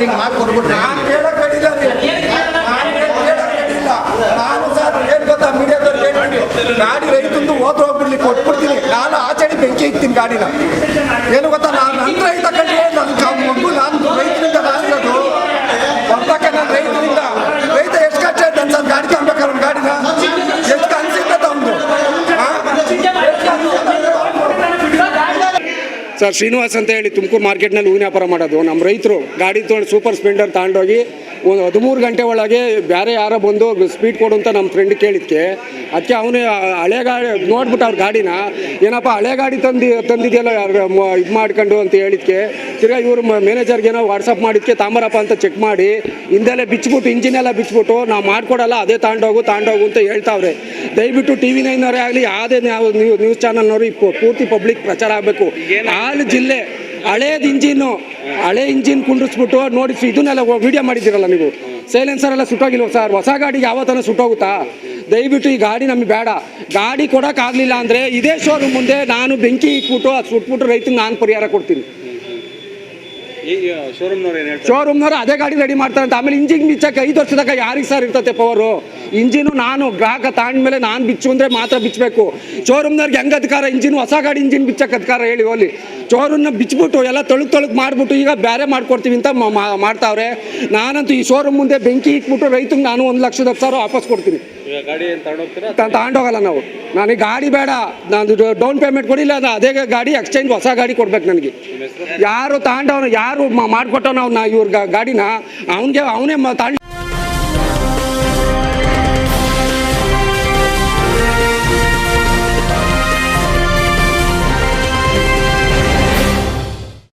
ಕೊಟ್ಬಿಟ್ರೆ? ನಾನು ಕೇಳಕ್ ಅಡ್ಡಿಲ್ಲ ರೀ. ನಾನು ಏನ್ ಕೇಳಕ್ ಅಡ್ಡಿಲ್ಲ. ನಾನು ಸರ್ ಏನ್ ಗೊತ್ತಾ ಮೀಡಿಯಾದವ್ರು ಹೇಳ್ಬಿಟ್ಟು ಗಾಡಿ ರೈತಂದು ಹೋದ್ರೆ ಹೋಗ್ಬಿಡ್ಲಿ ಕೊಟ್ಬಿಡ್ತೀನಿ. ನಾನು ಆಚೆಡಿ ಬೆಂಕಿ ಇಕ್ತೀನಿ ಗಾಡಿನ. ಏನು ಗೊತ್ತಾ? ನಾನು ನನ್ನ ರೈತ ಕಂಡ್ರೆ ನನ್ನ ಮಗು ನಾನು ರೈತನಿಂದ ನಾನಿರೋದು ಒಬ್ಬಕ್ಕ ನಾನು ರೈತನಿಂದ ರೈತ ಎಷ್ಟು ಕಷ್ಟ ಐತೆ ಅಂತ ಗಾಡಿ ತಗೊಂಡ್ಬೇಕಾದ್ರೆ ಅವ್ನ ಗಾಡಿನ ಎಷ್ಟು ಅನ್ಸಿರ್ತದ ಅವ್ನು ಸರ್, ಶ್ರೀನಿವಾಸ್ ಅಂತ ಹೇಳಿ ತುಮಕೂರು ಮಾರ್ಕೆಟ್ನಲ್ಲಿ ಹೂವಿನ ವ್ಯಾಪಾರ ಮಾಡೋದು. ನಮ್ಮ ರೈತರು ಗಾಡಿ ತೊಗೊಂಡು ಸೂಪರ್ ಸ್ಪ್ಲೆಂಡರ್ ತಗೊಂಡೋಗಿ ಒಂದು ಹದಿಮೂರು ಗಂಟೆ ಒಳಗೆ ಬೇರೆ ಯಾರೋ ಬಂದು ಸ್ಪೀಡ್ ಕೊಡು ಅಂತ ನಮ್ಮ ಫ್ರೆಂಡ್ ಕೇಳಿದ್ಕೆ. ಅದಕ್ಕೆ ಅವನು ಹಳೆ ಗಾಡಿ ನೋಡ್ಬಿಟ್ಟು ಅವ್ರ ಗಾಡಿನ, ಏನಪ್ಪ ಹಳೆ ಗಾಡಿ ತಂದು, ತಂದಿದೆಯಲ್ಲ ಇದು ಮಾಡ್ಕೊಂಡು ಅಂತ ಹೇಳಿದ್ಕೆ. ತಿರ್ಗಾ ಇವರು ಮ್ಯಾನೇಜರ್ಗೆ ಏನೋ ವಾಟ್ಸಪ್ ಮಾಡಿದ್ಕೆ ತಾಮರಪ್ಪ ಅಂತ ಚೆಕ್ ಮಾಡಿ ಹಿಂದೆಲ್ಲ ಬಿಚ್ಬಿಟ್ಟು ಇಂಜಿನ್ ಎಲ್ಲ ಬಿಚ್ಚಿಬಿಟ್ಟು ನಾವು ಮಾಡಿಕೊಡಲ್ಲ ಅದೇ ತಾಂಡೋಗು ತಾಂಡೋಗು ಅಂತ ಹೇಳ್ತಾವ್ರೆ. ದಯವಿಟ್ಟು ಟಿ ವಿ ನೈನವರೇ ಆಗಲಿ ಯಾವುದೇ ನಾವು ನ್ಯೂಸ್ ಚಾನಲ್ನವರು ಇಪ್ಪು ಪೂರ್ತಿ ಪಬ್ಲಿಕ್ ಪ್ರಚಾರ ಆಗಬೇಕು. ಹಾಲು ಜಿಲ್ಲೆ ಹಳೇದು ಇಂಜಿನ್ನು ಹಳೆ ಇಂಜಿನ್ ಕುಂಡ್ರಿಸ್ಬಿಟ್ಟು ನೋಡಿ ಇದನ್ನೆಲ್ಲ ವಿಡಿಯೋ ಮಾಡಿದ್ದೀರಲ್ಲ ನೀವು? ಸೈಲೆನ್ಸರ್ ಎಲ್ಲ ಸುಟ್ಟೋಗಿಲ್ವ ಸರ್? ಹೊಸ ಗಾಡಿಗೆ ಯಾವತ್ತನ ಸುಟ್ಟೋಗುತ್ತಾ? ದಯವಿಟ್ಟು ಈ ಗಾಡಿ ನಮಗೆ ಬೇಡ. ಗಾಡಿ ಕೊಡೋಕ್ಕಾಗಲಿಲ್ಲ ಅಂದರೆ ಇದೇ ಶೋರೂಮ್ ಮುಂದೆ ನಾನು ಬೆಂಕಿ ಇಟ್ಬಿಟ್ಟು ಅದು ಸುಟ್ಬಿಟ್ಟು ರೈತನ ನಾನು ಪರಿಹಾರ ಕೊಡ್ತೀನಿ. ಶೋರೂಮ್ನವ್ರು ಅದೇ ಗಾಡಿ ರೆಡಿ ಮಾಡ್ತಾರೆ ಅಂತ ಆಮೇಲೆ ಇಂಜಿನ್ ಬಿಚ್ಚಕ್ಕೆ ಐದು ವರ್ಷದಾಗ ಯಾರಿಗೆ ಸರ್ ಇರ್ತತೆ ಪವರು ಇಂಜಿನು ನಾನು, ಗ್ರಾಹಕ ತಾಂಡ್ಮೇಲೆ ನಾನು ಬಿಚ್ಚು ಅಂದರೆ ಮಾತ್ರ ಬಿಚ್ಚಬೇಕು ಶೋರೂಮ್ನವ್ರಿಗೆ ಹೆಂಗೆ ಅಧಿಕಾರ? ಇಂಜಿನ್ ಹೊಸ ಗಾಡಿ ಇಂಜಿನ್ ಬಿಚ್ಚಕ್ಕೆ ಅಧಿಕಾರ ಹೇಳಿ ಹೋಲಿ. ಶೋರೂಮ್ನ ಬಿಚ್ಚಿಬಿಟ್ಟು ಎಲ್ಲ ತಳುಕ್ ತಳುಕ್ ಮಾಡಿಬಿಟ್ಟು ಈಗ ಬೇರೆ ಮಾಡ್ಕೊಡ್ತೀವಿ ಅಂತ ಮಾಡ್ತಾವ್ರೆ. ನಾನಂತೂ ಈ ಶೋರೂಮ್ ಮುಂದೆ ಬೆಂಕಿ ಇಟ್ಬಿಟ್ಟು ರೈತಂಗೆ ನಾನು ಒಂದು ಲಕ್ಷದ ಹತ್ತು ಸಾವಿರ ವಾಪಸ್ ಕೊಡ್ತೀನಿ. ತಗೊಂಡೋಗಲ್ಲ ನಾವು. ನನಗೆ ಗಾಡಿ ಬೇಡ. ನಾನು ಡೌನ್ ಪೇಮೆಂಟ್ ಕೊಡಿಲ್ಲ ಅದು ಅದೇ ಗಾಡಿ ಎಕ್ಸ್ಚೇಂಜ್ ಹೊಸ ಗಾಡಿ ಕೊಡ್ಬೇಕು ನನಗೆ. ಯಾರು ತಗೊಂಡವನು ಯಾರು ಮಾಡ್ಕೊಟ್ಟವನು ಅವ್ನ ಇವ್ರ ಗಾಡಿನ? ಅವನಿಗೆ ಅವನೇ ತಾಂಡ್